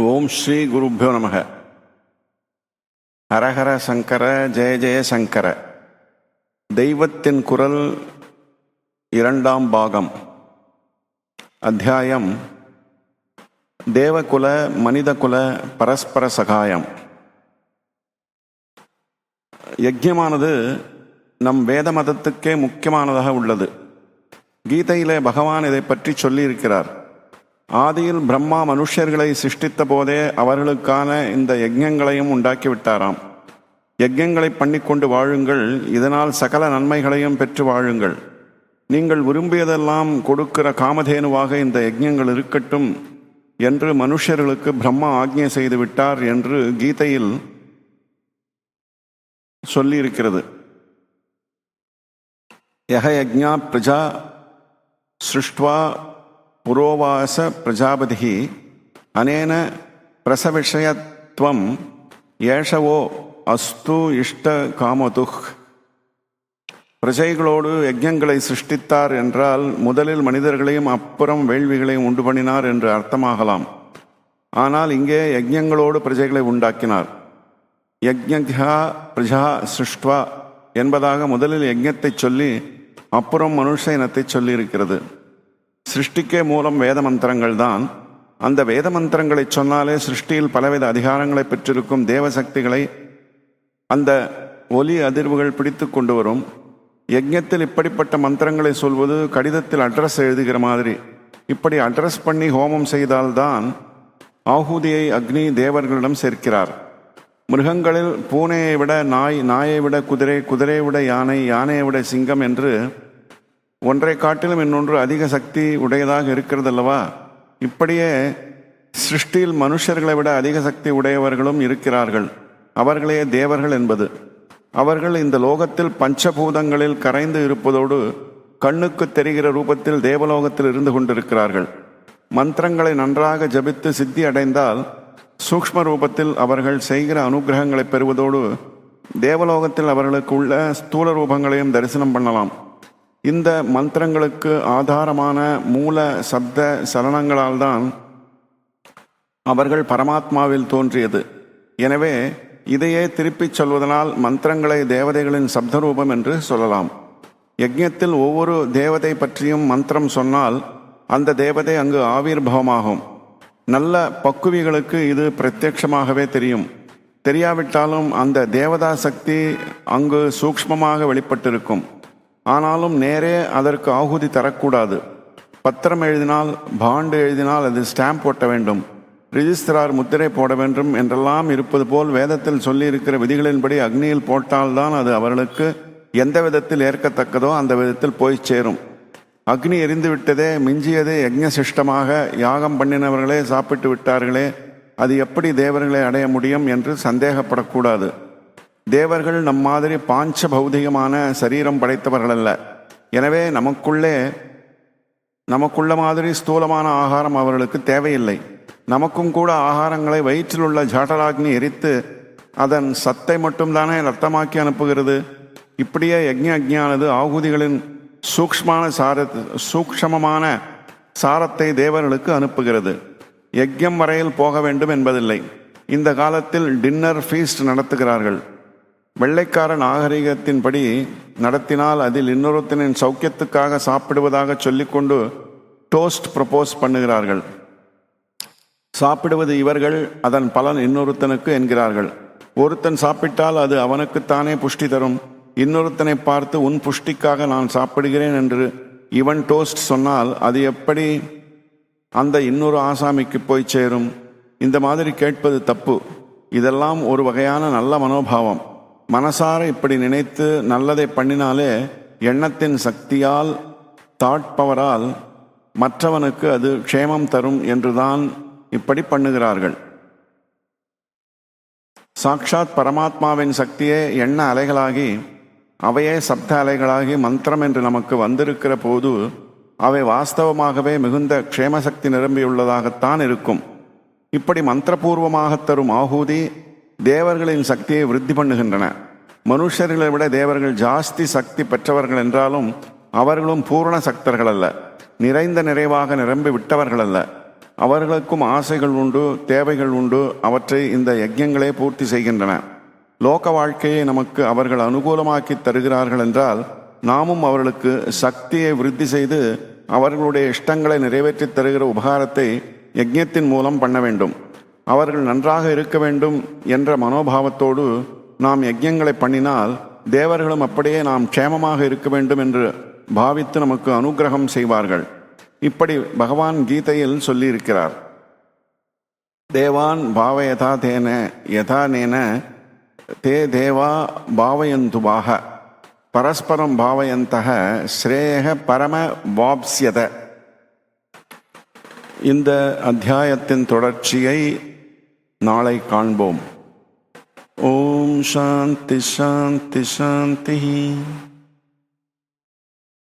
ஓம் ஸ்ரீ குருப்போ நமக. ஹரஹர சங்கர ஜெய ஜெய சங்கர. தெய்வத்தின் குரல் இரண்டாம் பாகம். அத்தியாயம் தேவகுல மனிதகுல பரஸ்பர சகாயம். யஜ்யமானது நம் வேத மதத்துக்கே முக்கியமானதாக உள்ளது. கீதையிலே பகவான் இதை பற்றி சொல்லியிருக்கிறார். ஆதியில் பிரம்மா மனுஷர்களை சிருஷ்டித்த போதே அவர்களுக்கான இந்த யஜ்யங்களையும் உண்டாக்கி விட்டாராம். பண்ணிக்கொண்டு வாழுங்கள் இதனால் சகல நன்மைகளையும் பெற்று வாழுங்கள். நீங்கள் விரும்பியதெல்லாம் கொடுக்கிற காமதேனுவாக இந்த யஜ்யங்கள் இருக்கட்டும் என்று மனுஷர்களுக்கு பிரம்மா ஆக்ஞை செய்து விட்டார் என்று கீதையில் சொல்லியிருக்கிறது. யக யஜ்ஞா பிரஜா சிருஷ்டுவா புரோவாச பிரஜாபதி அனேன பிரசவிஷயத்வம் ஏஷவோ அஸ்து இஷ்ட காமதுஹ் பிரஜைகளோடு யஜ்யங்களை சிருஷ்டித்தார் என்றால் முதலில் மனிதர்களையும் அப்புறம் வேள்விகளையும் உண்டு பண்ணினார் என்று அர்த்தமாகலாம். ஆனால் இங்கே யஜ்யங்களோடு பிரஜைகளை உண்டாக்கினார். யஜ்யா பிரஜா சிருஷ்டுவா என்பதாக முதலில் யஜ்யத்தை சொல்லி அப்புறம் மனுஷ இனத்தை சொல்லியிருக்கிறது. சிருஷ்டிக்கே மூலம் வேத மந்திரங்கள் தான் அந்த வேத மந்திரங்களை சொன்னாலே சிருஷ்டியில் பலவித அதிகாரங்களை பெற்றிருக்கும் தேவசக்திகளை அந்த ஒலி அதிர்வுகள் பிடித்து கொண்டு வரும். யஜ்யத்தில் இப்படிப்பட்ட மந்திரங்களை சொல்வது கடிதத்தில் அட்ரஸ் எழுதுகிற மாதிரி. இப்படி அட்ரஸ் பண்ணி ஹோமம் செய்தால்தான் ஆஹூதியை அக்னி தேவர்களிடம் சேர்க்கிறார். மிருகங்களில் பூனையை விட நாய் நாயை விட குதிரை குதிரையை விட யானை யானையை விட சிங்கம் என்று ஒன்றை காட்டிலும் இன்னொன்று அதிக சக்தி உடையதாக இருக்கிறதல்லவா? இப்படியே சிருஷ்டியில் மனுஷர்களை விட அதிக சக்தி உடையவர்களும் இருக்கிறார்கள். அவர்களே தேவர்கள் என்பது. அவர்கள் இந்த லோகத்தில் பஞ்சபூதங்களில் கரைந்து இருப்பதோடு கண்ணுக்கு தெரிகிற ரூபத்தில் தேவலோகத்தில் இருந்து கொண்டிருக்கிறார்கள். மந்திரங்களை நன்றாக ஜபித்து சித்தி அடைந்தால் சூக்ஷ்ம ரூபத்தில் அவர்கள் செய்கிற அனுகிரகங்களை பெறுவதோடு தேவலோகத்தில் அவர்களுக்கு உள்ள ஸ்தூல ரூபங்களையும் தரிசனம் பண்ணலாம். இந்த மந்திரங்களுக்கு ஆதாரமான மூல சப்த சலனங்களால் தான் அவர்கள் பரமாத்மாவில் தோன்றியது. எனவே இதையே திருப்பிச் சொல்வதனால் மந்திரங்களை தேவதைகளின் சப்தரூபம் என்று சொல்லலாம். யஜ்ஞத்தில் ஒவ்வொரு தேவதை பற்றியும் மந்திரம் சொன்னால் அந்த தேவதை அங்கு ஆவிர்பவமாகும். நல்ல பக்குவிகளுக்கு இது பிரத்யட்சமாகவே தெரியும். தெரியாவிட்டாலும் அந்த தேவதா சக்தி அங்கு சூக்ஷ்மமாக வெளிப்பட்டிருக்கும். ஆனாலும் நேரே அதற்கு ஆகுதி தரக்கூடாது. பத்திரம் எழுதினால் பாண்டு எழுதினால் அது ஸ்டாம்ப் ஒட்ட வேண்டும். ரிஜிஸ்திரார் முத்திரை போட வேண்டும் என்றெல்லாம் இருப்பது போல் வேதத்தில் சொல்லியிருக்கிற விதிகளின்படி அக்னியில் போட்டால்தான் அது அவர்களுக்கு எந்த விதத்தில் ஏற்கத்தக்கதோ அந்த விதத்தில் போய் சேரும். அக்னி எரிந்து விட்டதே மிஞ்சியதே யஜ்ஞசிஷ்டமாக யாகம் பண்ணினவர்களே சாப்பிட்டு விட்டார்களே அது எப்படி தேவர்களை அடைய முடியும் என்று சந்தேகப்படக்கூடாது. தேவர்கள் நம் மாதிரி பாஞ்ச பௌதிகமான சரீரம் படைத்தவர்கள் அல்ல எனவே நமக்குள்ளே நமக்குள்ள மாதிரி ஸ்தூலமான ஆகாரம் அவர்களுக்கு தேவையில்லை. நமக்கும் கூட ஆகாரங்களை வயிற்றில் உள்ள ஜாட்டலாக்னி எரித்து அதன் சத்தை மட்டும்தானே ரத்தமாக்கி அனுப்புகிறது. இப்படியே யஜ்ஞ அக்ஞானது ஆகுதிகளின் சூக்ஷ்மான சார சூக்ஷமமான சாரத்தை தேவர்களுக்கு அனுப்புகிறது. யஜ்யம் வரையில் போக வேண்டும் என்பதில்லை. இந்த காலத்தில் டின்னர் ஃபீஸ்ட் நடத்துகிறார்கள். வெள்ளைக்கார நாகரிகத்தின்படி நடத்தினால் அதில் இன்னொருத்தனின் சௌக்கியத்துக்காக சாப்பிடுவதாக சொல்லிக்கொண்டு டோஸ்ட் ப்ரப்போஸ் பண்ணுகிறார்கள். சாப்பிடுவது இவர்கள் அதன் பலன் இன்னொருத்தனுக்கு என்கிறார்கள். ஒருத்தன் சாப்பிட்டால் அது அவனுக்குத்தானே புஷ்டி தரும். இன்னொருத்தனை பார்த்து உன் புஷ்டிக்காக நான் சாப்பிடுகிறேன் என்று இவன் டோஸ்ட் சொன்னால் அது எப்படி? அந்த இன்னொரு ஆசாமிக்கு போய் சேரும். இந்த மாதிரி கேட்பது தப்பு. இதெல்லாம் ஒரு வகையான நல்ல மனோபாவம். மனசார இப்படி நினைத்து நல்லதை பண்ணினாலே எண்ணத்தின் சக்தியால் தாட் பவரால் மற்றவனுக்கு அது க்ஷேமம் தரும் என்றுதான் இப்படி பண்ணுகிறார்கள். சாக்ஷாத் பரமாத்மாவின் சக்தியே எண்ண அலைகளாகி அவையே சப்த அலைகளாகி மந்திரம் என்று நமக்கு வந்திருக்கிற போது அவை வாஸ்தவமாகவே மிகுந்த க்ஷேமசக்தி நிரம்பியுள்ளதாகத்தான் இருக்கும். இப்படி மந்திரபூர்வமாக தரும் ஆகூதி தேவர்களின் சக்தியை விருத்தி பண்ணுகின்றன. மனுஷர்களை விட தேவர்கள் ஜாஸ்தி சக்தி பெற்றவர்கள் என்றாலும் அவர்களும் பூரண சக்தர்கள் அல்ல நிறைந்த நிறைவாக நிரம்பி விட்டவர்கள் அல்ல அவர்களுக்கும் ஆசைகள் உண்டு தேவைகள் உண்டு அவற்றை இந்த யஜ்யங்களே பூர்த்தி செய்கின்றன. லோக வாழ்க்கையை நமக்கு அவர்கள் அனுகூலமாக்கி தருகிறார்கள் என்றால் நாமும் அவர்களுக்கு சக்தியை விருத்தி செய்து அவர்களுடைய இஷ்டங்களை நிறைவேற்றித் தருகிற உபகாரத்தை யஜ்யத்தின் மூலம் பண்ண வேண்டும். அவர்கள் நன்றாக இருக்க வேண்டும் என்ற மனோபாவத்தோடு நாம் யஜ்யங்களை பண்ணினால் தேவர்களும் அப்படியே நாம் க்ஷேமமாக இருக்க வேண்டும் என்று பாவித்து நமக்கு அனுக்கிரகம் செய்வார்கள். இப்படி பகவான் கீதையில் சொல்லியிருக்கிறார். தேவான் பாவயதா தேன யதா நேன தே தேவா பாவயந்துவாக. பரஸ்பரம் பாவயந்தக ஸ்ரேயக பரம வாப்ஸ்யத. இந்த அத்தியாயத்தின் தொடர்ச்சியை நாளை காண்போம். ஓம் சாந்தி சாந்தி சாந்தி.